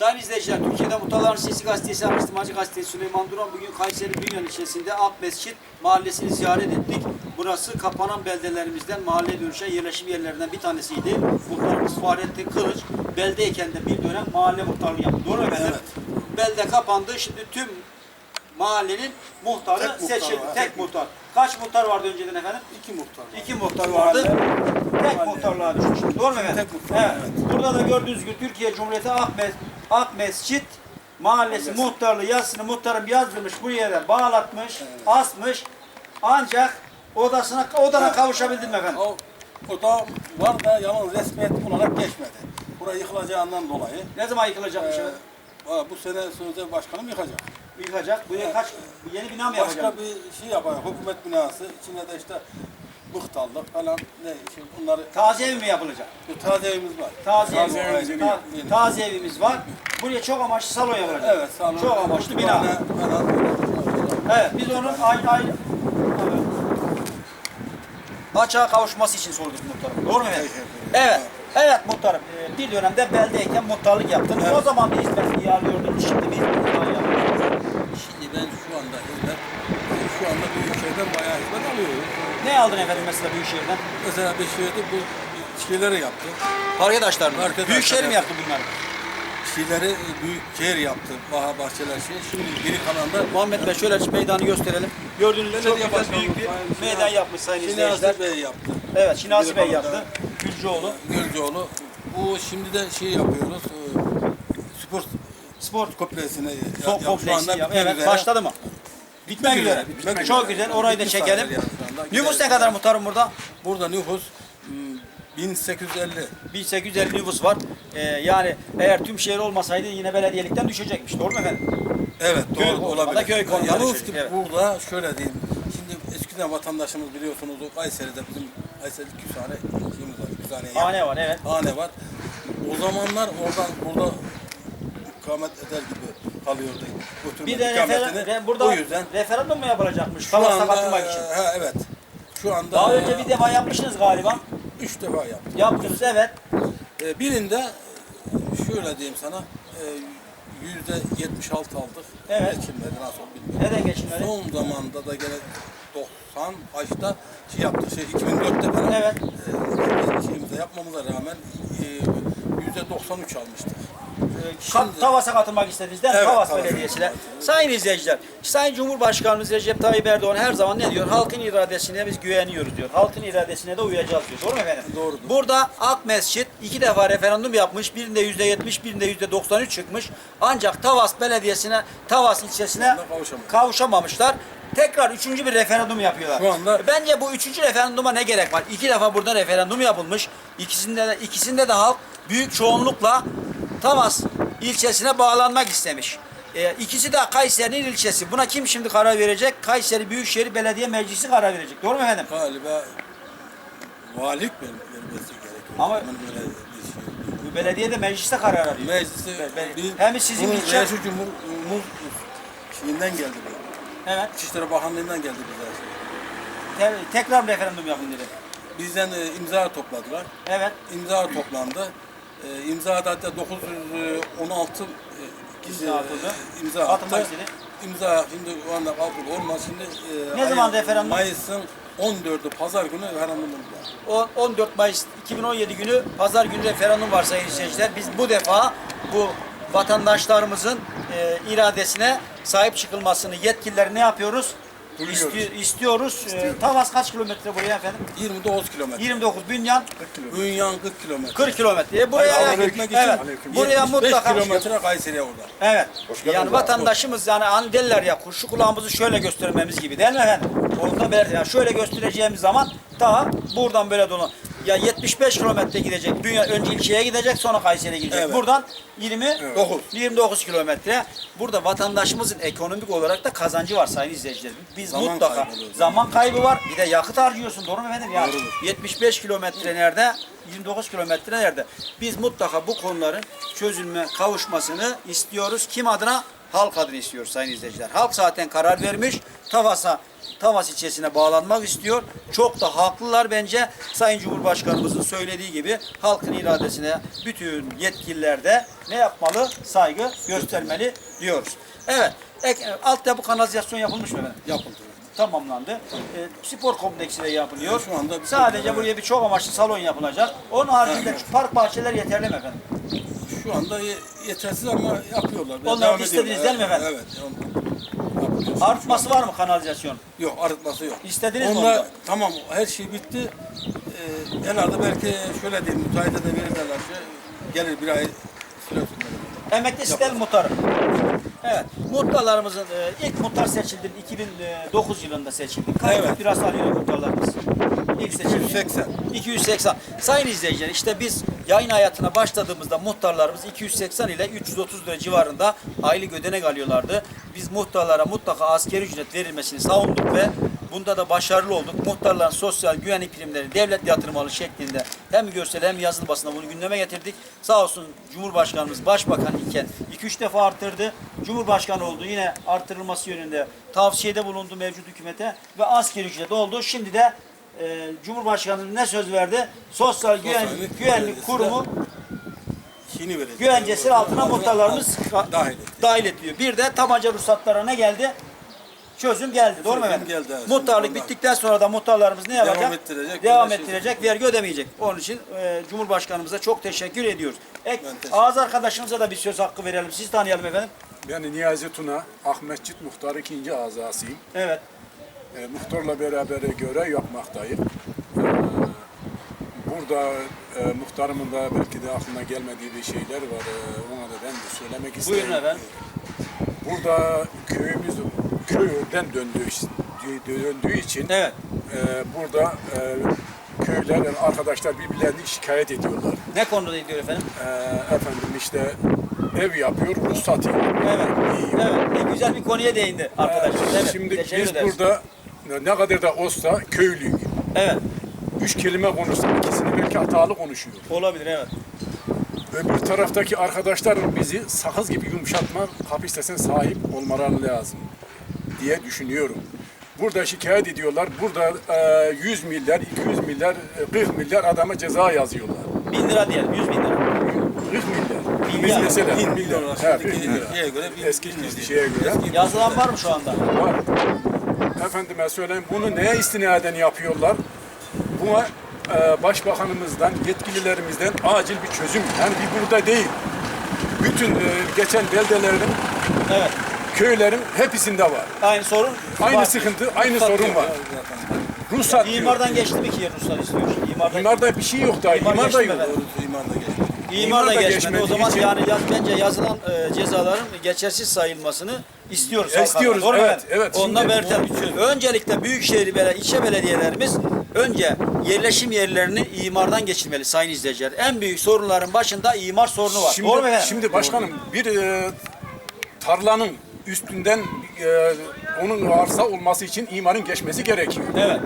Sayın izleyiciler, Türkiye'de Muhtarların Sesi Gazetesi, Araştırmacı Gazetesi Süleyman Duran bugün Kayseri Bünyan ilçesinde Ak Mescit mahallesini ziyaret ettik. Burası kapanan beldelerimizden mahalleye dönüşen yerleşim yerlerinden bir tanesiydi. Muhtarımız Fahrettin Kılıç, beldeyken de bir dönem mahalle muhtarlığı yaptı. Doğru mu efendim? Evet. Belde kapandı, şimdi tüm mahallenin muhtarı Tek muhtar seçildi. var. Tek muhtar. Kaç muhtar vardı önceden efendim? İki muhtar. var. İki muhtar vardı. mahalle, Tek mahalle. muhtarlığa düşmüştü. Doğru mu efendim? Tek muhtar, evet. Burada da gördüğünüz gibi Türkiye Cumhuriyeti Akmes, Akmescit Mahallesi muhtarlığı yazısını muhtarım yazdırmış buraya da bağlatmış, asmış. Ancak odasına odana kavuşabildin mi efendim? O, o da var da yalnız resmiyet olarak geçmedi. Burası yıkılacağından dolayı. Ne zaman yıkılacakmış e, efendim? bu sene sözde başkanım yıkacak. Yıkacak. Buraya kaç yeni bina mı yapacak? Başka bir şey yapacak. Hükümet binası. İçinde de işte bıhtallık falan ne şey bunları Taze ev mi yapılacak? bir taze evimiz var. Taze, Taze ev, evimiz ta-. Yeni. taze evimiz var. Buraya çok amaçlı salon yapılacak. Evet, salon. Çok amaçlı bina. Kütüphane falan. Evet, biz onun ay ay evet. açığa kavuşması için sorduk muhtarım. Doğru mu efendim? Teşekkür ederim. Evet. Evet muhtarım. Ee, Bir dönemde beldeyken muhtarlık yaptın. Evet. O zaman bir hizmet iyi alıyordun. Şimdi bir hizmet yapıyorsun. Şimdi ben şu anda hizmet, şu anda Büyükşehir'den bayağı hizmet alıyorum. Ne aldın efendim mesela Büyükşehir'den? Mesela Büyükşehir'de bu şeyleri yaptı. Arkadaşlar mı? Arkadaşlar Büyükşehir mi yaptı. bunları? Şeyleri Büyükşehir yaptı. Baha Bahçeler şey. Şimdi geri kalan da Muhammed Bey şöyle meydanı gösterelim. Gördüğünüz gibi çok güzel büyük bir meydan yapmış sayın izleyiciler. Şinasi Bey yaptı. Evet Şinasi Bey yaptı. Gülcüoğlu. Gürcüoğlu. Bu şimdi de şey yapıyoruz. e, Spor Spor kompleksine yap- kompleksi bitmek Evet başladı mı? Bitmek üzere. bitmek Çok güzel. Orayı da çekelim. yani. Nüfus ne kadar muhtarım burada? Burada nüfus hmm, 1850. 1850 nüfus var. Ee, yani eğer tüm şehir olmasaydı yine belediyelikten düşecekmiş. Doğru mu efendim? Evet Köy doğru konumunda, olabilir. köy konumunda Yalnız ki evet. burada şöyle diyeyim. Şimdi eskiden vatandaşımız biliyorsunuz o Kayseri'de bizim Kayseri'de kütüphane şeyimiz var. Kütüphane Hane var evet. hane var. O zamanlar oradan burada ikamet eder gibi kalıyordu. Götürme Bir de ikametini. refer- re- burada o yüzden referandum mu yapılacakmış? şu anda katılmak için. ha, evet. Şu anda Daha önce bir defa yapmışsınız galiba. üç defa yaptık. Yaptınız evet. Ee, birinde şöyle diyeyim sana e, yüzde 76 aldık. Evet. Geçilmedi nasıl bilmiyorum. Neden geçinmedi? Son zamanda da gene 90 başta şey yaptık. Şey 2004'te falan Evet. e, şeyimize yapmamıza rağmen e, yüzde 93 almıştık. Ka- Tavas'a katılmak istediniz değil mi? Evet, Tavas Tavas'a Belediyesi'ne. Sayın izleyiciler, Sayın Cumhurbaşkanımız Recep Tayyip Erdoğan her zaman ne diyor? Halkın iradesine biz güveniyoruz diyor. Halkın iradesine de uyacağız diyor. Doğru mu efendim? Doğrudur. Burada Ak Mescit iki defa referandum yapmış. Birinde yüzde yetmiş, birinde yüzde 93 çıkmış. Ancak Tavas Belediyesi'ne, Tavas ilçesine kavuşamamışlar. Tekrar üçüncü bir referandum yapıyorlar. Şu anda- Bence bu üçüncü referanduma ne gerek var? İki defa burada referandum yapılmış. İkisinde de, ikisinde de halk büyük çoğunlukla Tavas ilçesine bağlanmak istemiş. Ee, ikisi de Kayseri'nin ilçesi. Buna kim şimdi karar verecek? Kayseri Büyükşehir Belediye Meclisi karar verecek. Doğru mu efendim? Galiba valilik ver- vermesi gerekiyor. Ama- böyle. Bu belediye de mecliste karar arıyor. Meclisi Be- be- biz- hem sizin ilçe- reisi cumhurumuz şeyinden geldi bu. Evet. İçişleri Bakanlığı'ndan geldi bize. Te- tekrar referandum yapın dedi. Bizden e, imza topladılar. Evet. İmza toplandı. E, imza da hatta 916 e, kişi İmza atıldı. e, imza Katılmak attı. istedi. İmza şimdi o anda kabul olmaz. Şimdi e, Ne zaman referandum? Mayıs'ın 14'ü pazar günü referandumumuz var. O- 14 Mayıs 2017 günü pazar günü referandum var sayın seyirciler. Biz bu defa bu vatandaşlarımızın e, iradesine sahip çıkılmasını yetkilileri ne yapıyoruz? Duyuyoruz. İsti- istiyoruz. E, Tavas kaç kilometre buraya efendim? 29 kilometre. 29 Bünyan Bünyan 40 kilometre. 40 kilometre. E, buraya Aleyküm. gitmek için evet, buraya 75 mutlaka kilometre Kayseri'ye orada. Evet. Yani vatandaşımız yani hani derler ya şu kulağımızı şöyle göstermemiz gibi değil mi efendim? Onu da belirtin. Yani şöyle göstereceğimiz zaman daha buradan böyle dolu. Ya 75 kilometre gidecek. Dünya önce ilçeye gidecek sonra Kayseri'ye gidecek. Evet. Buradan 29 Dokuz. 29 kilometre. Burada vatandaşımızın ekonomik olarak da kazancı var sayın izleyiciler. Biz Zaman mutlaka kaybı zaman kaybı var. Bir de yakıt harcıyorsun. Doğru mu efendim? Yani Doğrudur. 75 kilometre nerede? 29 kilometre nerede? Biz mutlaka bu konuların çözülme kavuşmasını istiyoruz. Kim adına? Halk adına istiyoruz sayın izleyiciler. Halk zaten karar vermiş. Tavas'a Tavas ilçesine bağlanmak istiyor. Çok da haklılar bence. Sayın Cumhurbaşkanımızın söylediği gibi halkın iradesine bütün yetkililer de ne yapmalı? Saygı göstermeli diyoruz. Evet. Ek, altyapı kanalizasyon yapılmış mı efendim? Yapıldı. Tamamlandı. E, spor kompleksi de yapılıyor. Şu anda Sadece buraya bir çok amaçlı salon yapılacak. Onun haricinde park bahçeler yeterli mi efendim? Şu anda ye- yetersiz ama yapıyorlar. Onları Devam istediniz ediyorlar. değil mi efendim? Evet. on- yapılıyor. Artması var mı kanalizasyon? Yok arıtması yok. İstediniz mi Onda, onu da? Tamam her şey bitti. Ee, herhalde belki şöyle diyeyim müteahhite de verirlerse gelir bir ay süre. Emekli Stel Muhtarı. Evet. Muhtarlarımızın e, ilk muhtar seçildi 2009 yılında seçildi. Kaç Evet. biraz alıyor muhtarlarımız? İlk seçildi. 280. 280. Sayın izleyiciler işte biz yayın hayatına başladığımızda muhtarlarımız 280 ile 330 lira civarında aylık ödenek alıyorlardı. Biz muhtarlara mutlaka askeri ücret verilmesini savunduk ve bunda da başarılı olduk. Muhtarların sosyal güvenlik primleri devlet yatırmalı şeklinde hem görsel hem yazılı basında bunu gündeme getirdik. Sağ olsun Cumhurbaşkanımız başbakan iken 2-3 defa arttırdı. Cumhurbaşkanı oldu yine artırılması yönünde tavsiyede bulundu mevcut hükümete ve askeri ücret oldu. Şimdi de e, Cumhurbaşkanımız ne söz verdi? Sosyal güven, Güvenlik güvenlik kurumu Çiğni verecek. güvencesi altına muhtarlarımız dahil dahil ediliyor. Bir de tabanca ruhsatlara ne geldi? Çözüm geldi. Doğru mu Çözüm efendim? geldi, evet. Muhtarlık Ondan- bittikten sonra da muhtarlarımız ne yapacak? Devam ettirecek, Devam şey- ettirecek, vergi ödemeyecek. Onun için e, Cumhurbaşkanımıza çok teşekkür ediyoruz. Ek, Ben teşekkür ağız arkadaşımıza da bir söz hakkı verelim. Siz tanıyalım efendim. Ben Niyazi Tuna, Ahmetçit Muhtar ikinci azasıyım. Evet. E, muhtarla beraber görev yapmaktayım. E, burada e, muhtarımın da belki de aklına gelmediği bir şeyler var. E, ona da ben de söylemek isterim. Buyurun efendim. Burada köyümüz köyden döndüğü, döndüğü için Evet. e, burada e, köyler arkadaşlar birbirlerini şikayet ediyorlar. Ne konuda ediyor efendim? E, efendim işte ev yapıyor, ruhsat yiyor. Evet. Evet. E, güzel bir konuya değindi arkadaşlar. Evet. Şimdi biz ederiz. burada ne kadar da olsa köylüyük. Evet. Üç kelime konuşsak ikisini belki hatalı konuşuyor. Olabilir evet. Öbür taraftaki arkadaşlar bizi sakız gibi yumuşatma kapasitesine sahip olmaları lazım diye düşünüyorum. Burada şikayet ediyorlar. Burada e, 100 milyar, 200 milyar, e, 40 milyar adama ceza yazıyorlar. Bin lira diyelim. Yüz bin lira. 40 milyar. Bin Biz milyar. mesela Bin milyon Ha, milyar. Şeye göre bin, Eski bin şeye göre. Yazılan var mı şu anda? Var. Efendime söyleyeyim bunu neye istinaden yapıyorlar? Buna e, başbakanımızdan, yetkililerimizden acil bir çözüm. Yani bir burada değil. Bütün e, geçen beldelerin, Evet. köylerin hepsinde var. Aynı sorun. Aynı var. sıkıntı, aynı Ruhsat sorun var. Ruhsat diyor. İmardan geçti mi ki ruhsat istiyor? İmardan, İmarda bir şey yok daha. İmar da yok. imar da geçti. İmar da geçmedi. O zaman için- yani yaz, bence yazılan e, cezaların geçersiz sayılmasını istiyoruz. E, istiyoruz. Doğru evet, efendim? evet. Onunla Şimdi belirtelim. Öncelikle büyükşehir bele, ilçe belediyelerimiz önce yerleşim yerlerini imardan geçirmeli sayın izleyiciler. En büyük sorunların başında imar sorunu var. Şimdi, Doğru mu efendim? şimdi başkanım bir e, tarlanın üstünden e, onun arsa olması için imarın geçmesi gerekiyor. Evet.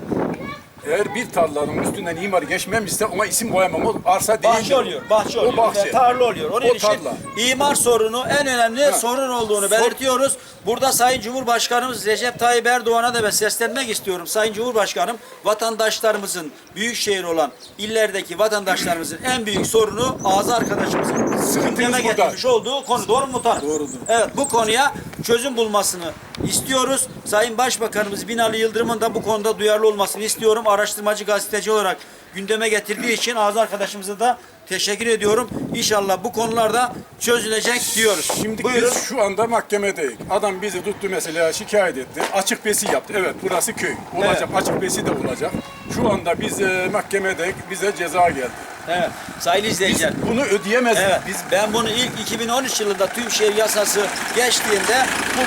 Eğer bir tarlanın üstünden imar geçmemişse ona isim koyamam. O arsa değil. Bahçe oluyor, bahçe oluyor. O bahçe. tarla oluyor. Onun O için tarla. imar sorunu en önemli sorun olduğunu belirtiyoruz. Burada Sayın Cumhurbaşkanımız Recep Tayyip Erdoğan'a da ben seslenmek istiyorum. Sayın Cumhurbaşkanım vatandaşlarımızın büyük şehir olan illerdeki vatandaşlarımızın en büyük sorunu ağzı arkadaşımızın gündeme getirmiş olduğu konu. Doğru mu muhtarım? Doğrudur. Evet bu konuya çözüm bulmasını istiyoruz. Sayın Başbakanımız Binali Yıldırım'ın da bu konuda duyarlı olmasını istiyorum. Araştırmacı gazeteci olarak gündeme getirdiği için ağzı arkadaşımıza da teşekkür ediyorum. İnşallah bu konularda çözülecek diyoruz. Şimdi Buyurun. biz şu anda mahkemedeyiz. Adam bizi tuttu mesela şikayet etti. Açık besi yaptı. Evet burası köy. Olacak. Açık besi de olacak. Şu anda biz e, mahkemedeyiz. Bize ceza geldi. Evet. Sayın izleyiciler. Bunu ödeyemez. Evet. Biz ben bunu ilk 2013 yılında tüm şehir yasası geçtiğinde bu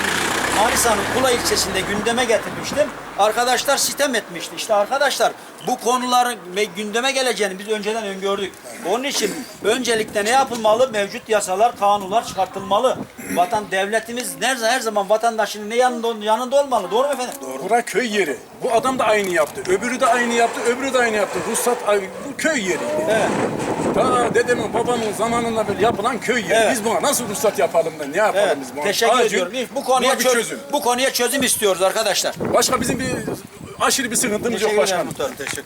Manisa'nın Kula ilçesinde gündeme getirmiştim. Arkadaşlar sitem etmişti. İşte arkadaşlar bu konuların me- gündeme geleceğini biz önceden öngördük. Onun için öncelikle ne yapılmalı? Mevcut yasalar, kanunlar çıkartılmalı. Vatan devletimiz her, her zaman vatandaşının ne yanında, yanında olmalı. Doğru mu efendim? Bura köy yeri. Bu adam da aynı yaptı. Öbürü de aynı yaptı. Öbürü de aynı yaptı. Ruhsat bu köy yeri. Evet. Ta dedemin babamın zamanında böyle yapılan köy yeri. Evet. Biz buna nasıl ruhsat yapalım da ne yapalım Evet, biz buna? teşekkür Acil ediyorum. Bu konuya buna bir çöz- çözüm. bu konuya çözüm istiyoruz arkadaşlar. Başka bizim bir aşırı bir sıkıntımız yok başkanım. muhtarım. Teşekkür